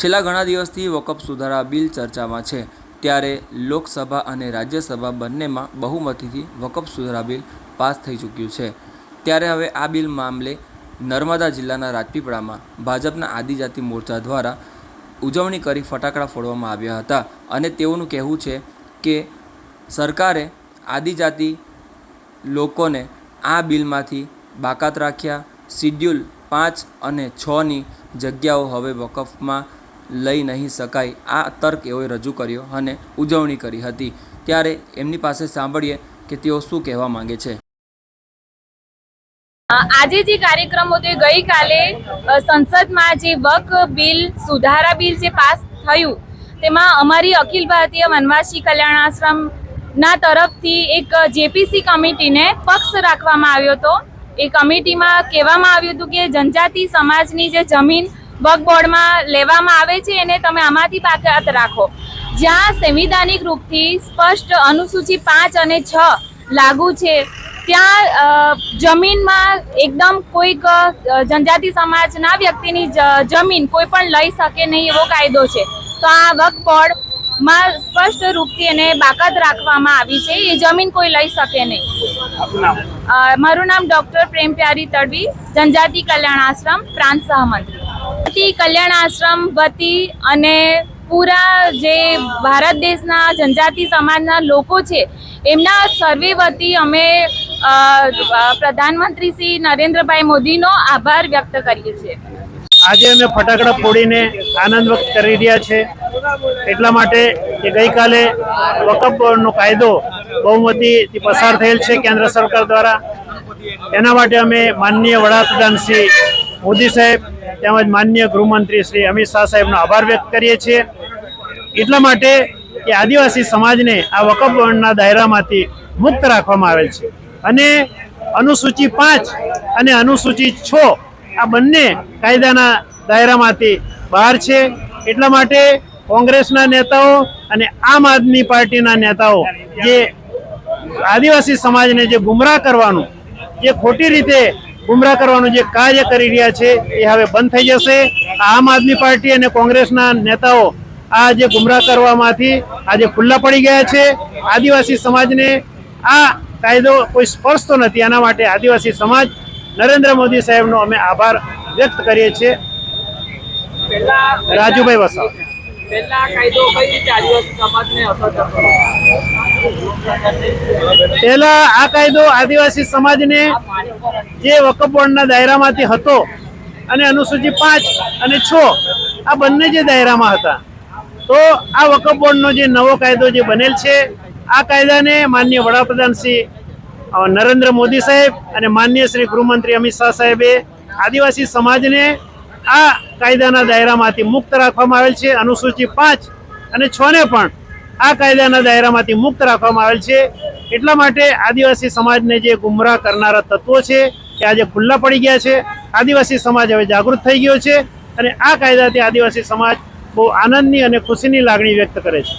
છેલ્લા ઘણા દિવસથી વકફ સુધારા બિલ ચર્ચામાં છે. ત્યારે લોકસભા અને રાજ્યસભા બંનેમાં બહુમતીથી વકફ સુધારા બિલ પાસ થઈ ચૂક્યું છે. ત્યારે હવે આ બિલ મામલે નર્મદા જિલ્લાના રાજપીપળામાં ભાજપના આદિજાતિ મોરચા દ્વારા ઉજવણી કરી ફટાકડા ફોડવામાં આવ્યા હતા અને તેઓનું કહેવું છે કે સરકારે આદિજાતિ લોકોને આ બિલમાંથી બાકાત રાખ્યા, શિડ્યુલ પાંચ અને છની જગ્યાઓ હવે વકફમાં લઈ નહીં શકાય. આ તર્ક એઓએ રજૂ કર્યો અને ઉજવણી કરી હતી. ત્યારે એમની પાસે સાંભળીએ કે તેઓ શું કહેવા માંગે છે. આજે જે કાર્યક્રમ એ ગઈકાલે સંસદમાં જે વક બિલ, સુધારા બિલ જે પાસ થયું, તેમાં અમારી અખિલ ભારતીય વનવાસી કલ્યાણ આશ્રમ ના તરફથી એક જેપીસી કમિટીને પક્ષ રાખવામાં આવ્યો હતો. એ કમિટીમાં કહેવામાં આવ્યું હતું કે જનજાતિ સમાજની જે જમીન વક બોર્ડમાં લેવામાં આવે છે એને તમે આમાંથી બાકાત રાખો. જ્યાં સંવિધાનિક રૂપથી સ્પષ્ટ અનુસૂચિ પાંચ અને છ લાગુ છે ત્યાં જમીનમાં એકદમ કોઈક જનજાતિ સમાજના વ્યક્તિની જ- જમીન કોઈ પણ લઈ શકે નહીં એવો કાયદો છે. તો આ વક્ફ બોર્ડમાં સ્પષ્ટ રૂપથી એને બાકાત રાખવામાં આવી છે એ જમીન કોઈ લઈ શકે નહીં. મારું નામ ડૉક્ટર પ્રેમ પ્યારી તડવી જનજાતિ કલ્યાણ આશ્રમ પ્રાંત સહમંત્રી. જનજાતિ કલ્યાણ આશ્રમ, વતી અને પૂરા જે ભારત દેશના જનજાતિ સમાજના લોકો છે, એમના સર્વે વતી અમે પ્રધાનમંત્રી શ્રી નરેન્દ્રભાઈ મોદીનો આભાર વ્યક્ત કરીએ છીએ. આજે અમે ફટાકડા ફોડીને આનંદ વ્યક્ત કરી રહ્યા છે. એટલા માટે કે ગઈકાલે વકફનો કાયદો બહુમતીથી પસાર થયેલ છે કેન્દ્ર સરકાર દ્વારા. એના માટે અમે માનનીય વડાપ્રધાન શ્રી મોદી સાહેબ તેમજ માન્ય ગૃહમંત્રી શ્રી અમિત શાહ સાહેબનો આભાર વ્યક્ત કરીએ છીએ. એટલા માટે કે આદિવાસી સમાજને આ વકફ બોર્ડના દાયરામાંથી મુક્ત રાખવામાં આવેલ છે. અને અનુસૂચિ પાંચ અને અનુસૂચિ છ આ બંને કાયદાના દાયરામાંથી બહાર છે. એટલા માટે કોંગ્રેસના નેતાઓ અને આમ આદમી પાર્ટીના નેતાઓ જે આદિવાસી સમાજને જે ગુમરાહ કરવાનું, જે ખોટી રીતે ગુમરાહ કરવાનું જે કાર્ય કરી રહ્યા છે એ હવે બંધ થઈ જશે. આમ આદમી પાર્ટી અને કોંગ્રેસના નેતાઓ આ જે ગુમરાહ કરવામાંથી આજે ખુલ્લા પડી ગયા છે. આદિવાસી સમાજને આ કાયદો કોઈ સ્પર્શતો નથી. એના માટે આદિવાસી સમાજ નરેન્દ્ર મોદી સાહેબનો અમે આભાર વ્યક્ત કરીએ છીએ. રાજુભાઈ વસાવા. પહેલા આ કાયદો આદિવાસી સમાજને જે વકફ બોર્ડના દાયરામાંથી હતો અને અનુસૂચિ પાંચ અને છ, આ બંને જે દાયરામાં હતા, તો આ વકફ બોર્ડનો જે નવો કાયદો જે બનેલ છે, આ કાયદાને માનનીય વડાપ્રધાન શ્રી નરેન્દ્ર મોદી સાહેબ અને માનનીય શ્રી ગૃહમંત્રી અમિત શાહ સાહેબે આદિવાસી સમાજને આ કાયદાના દાયરામાંથી મુક્ત રાખવામાં આવેલ છે. અનુસૂચિ પાંચ અને છ ને પણ આ કાયદાના દાયરામાંથી મુક્ત રાખવામાં આવેલ છે. એટલા માટે આદિવાસી સમાજને જે ગુમરાહ કરનારા તત્વો છે એ આજે ખુલ્લા પડી ગયા છે. આદિવાસી સમાજ હવે જાગૃત થઈ ગયો છે અને આ કાયદાથી આદિવાસી સમાજ બહુ આનંદની અને ખુશીની લાગણી વ્યક્ત કરે છે.